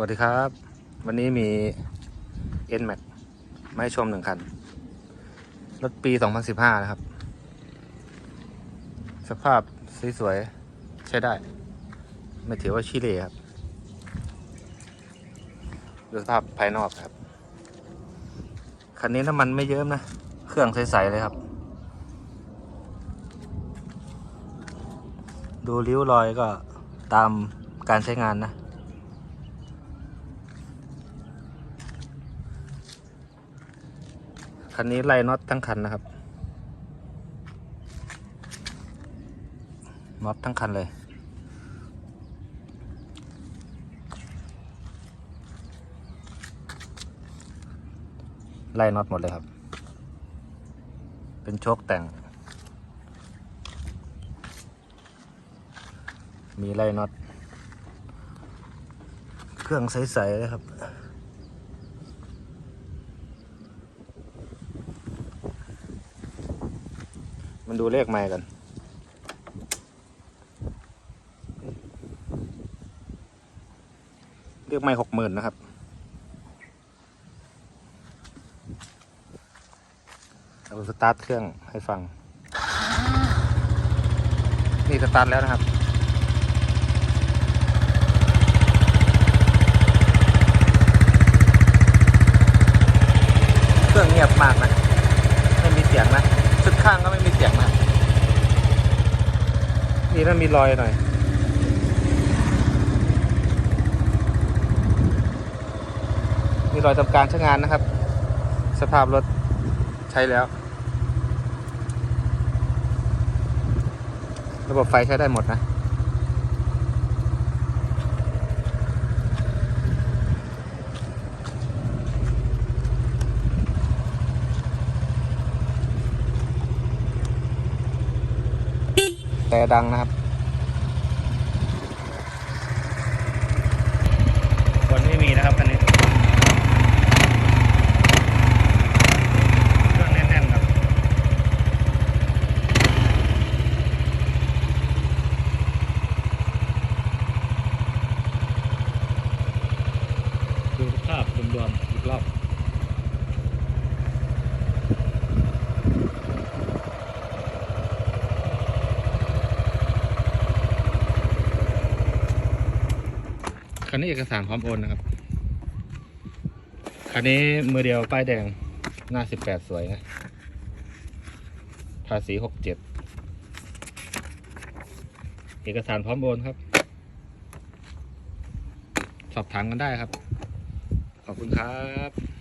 สวัสดีครับ วันนี้มี n m a x มาให้ชมหนึ่งคัน รถปี 2015 นะครับ สภาพสวยๆใช้ได้ ไม่ถือว่าชิเล่ครับ ดูสภาพภายนอกครับ คันนี้น้ำมันไม่เยิ้มนะ เครื่องใสๆเลยครับ ดูริ้วรอยก็ตามการใช้งานนะ คันนี้ไล่น็อตทั้งคันนะครับ น็อตทั้งคันเลย ไล่น็อตหมดเลยครับ เป็นโชคแต่ง มีไล่น็อต เครื่องใสๆเลยครับ มันดูเลขไม่กันเลขไม่หกหมื่นนะครับ เราสตาร์ทเครื่องให้ฟัง นี่สตาร์ทแล้วนะครับเครื่องเงียบมากนะ ไม่มีเสียงนะ ชุดข้างก็ไม่มีเสียงนะนี่มันมีรอยหน่อย มีรอยทำการใช้งานนะครับ สภาพรถใช้แล้ว ระบบไฟใช้ได้หมดนะ แต่ดังนะครับ คนไม่มีนะครับคันนี้เครื่องแน่นๆครับ ดูภาพรวมๆอีกรอบ คันนี้เอกสารพร้อมโอนนะครับ คันนี้มือเดียวป้ายแดงหน้าสิบแปดสวยนะภาษีหกเจ็ดเอกสารพร้อมโอนครับ สอบถามกันได้ครับ ขอบคุณครับ